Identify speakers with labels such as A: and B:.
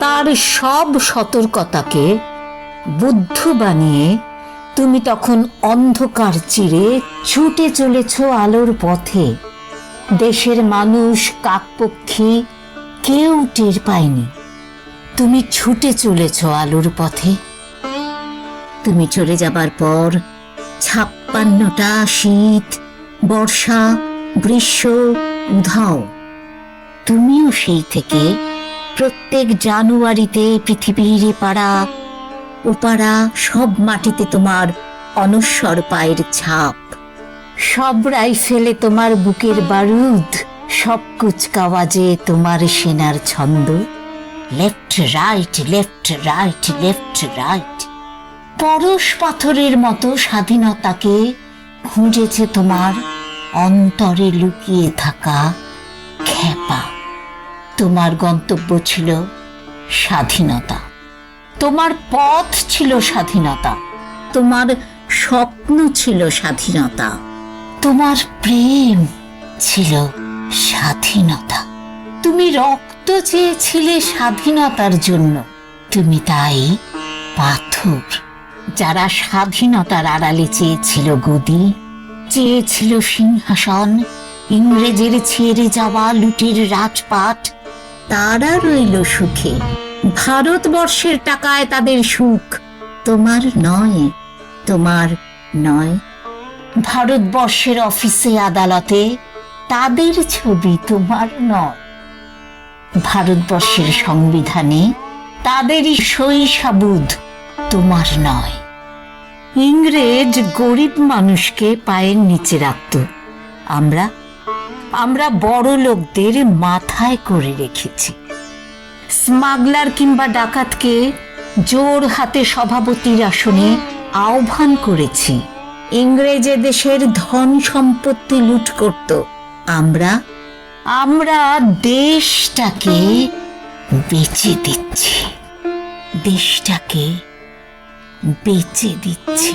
A: তার সব সতর্কতাকে বুদ্ধ বানিয়ে তুমি তখন অন্ধকার চিরে ছুটে চলেছ আলোর পথে। দেশের মানুষ, কাকপক্ষী কেউ টের পায়নি। তুমি ছুটে চলেছ আলোর পথে। তুমি চলে যাবার পর ছাপ্পান্নটা শীত, বর্ষা, গ্রীষ্ম, উধাও। তুমিও সেই থেকে প্রত্যেক জানুয়ারিতে পৃথিবীর পাড়া ওপাড়া সব মাটিতে তোমার অনস্বর পায়ের ছাপ। সব রাইফেলে তোমার বুকের বারুদ, সব কুচকাওয়াজে তোমার সেনার ছন্দ। Left right left right left right পরশ পাথরের মতো স্বাধীনতাকে খুঁজেছে তোমার অন্তরে লুকিয়ে থাকা খ্যাপা তোমার গন্তব্য ছিল স্বাধীনতা। তোমার পথ ছিল স্বাধীনতা। তোমার স্বপ্ন ছিল স্বাধীনতা। তোমার প্রেম ছিল স্বাধীনতা। তুমি রক্ত চেয়েছিলে স্বাধীনতার জন্য। তুমি তাই পাথর যারা স্বাধীনতার আড়ালে চেয়েছিল গদি, চেয়েছিল সিংহাসন, ইংরেজের ছেড়ে যাওয়া লুটের রাজপাট তারা রইল সুখে। ভারতবর্ষের টাকায় তাদের সুখ তোমার নয় তোমার নয়। ভারতবর্ষের অফিসে, আদালতে তাদের ছবি তোমার নয়। ভারতবর্ষের সংবিধানে তাদেরই সাবুদ তোমার নয়। ইংরেজ গরিব মানুষকে পায়ের নিচে রাখত। আমরা আমরা বড় লোকদের মাথায় করে রেখেছি। স্মাগলার কিংবা ডাকাতকে জোর হাতে সভাপতির আসনে আহ্বান করেছি, ইংরেজ দেশের ধন সম্পত্তি লুট করত। আমরা আমরা দেশটাকে বেচে দিচ্ছি। দেশটাকে বেচে দিচ্ছি।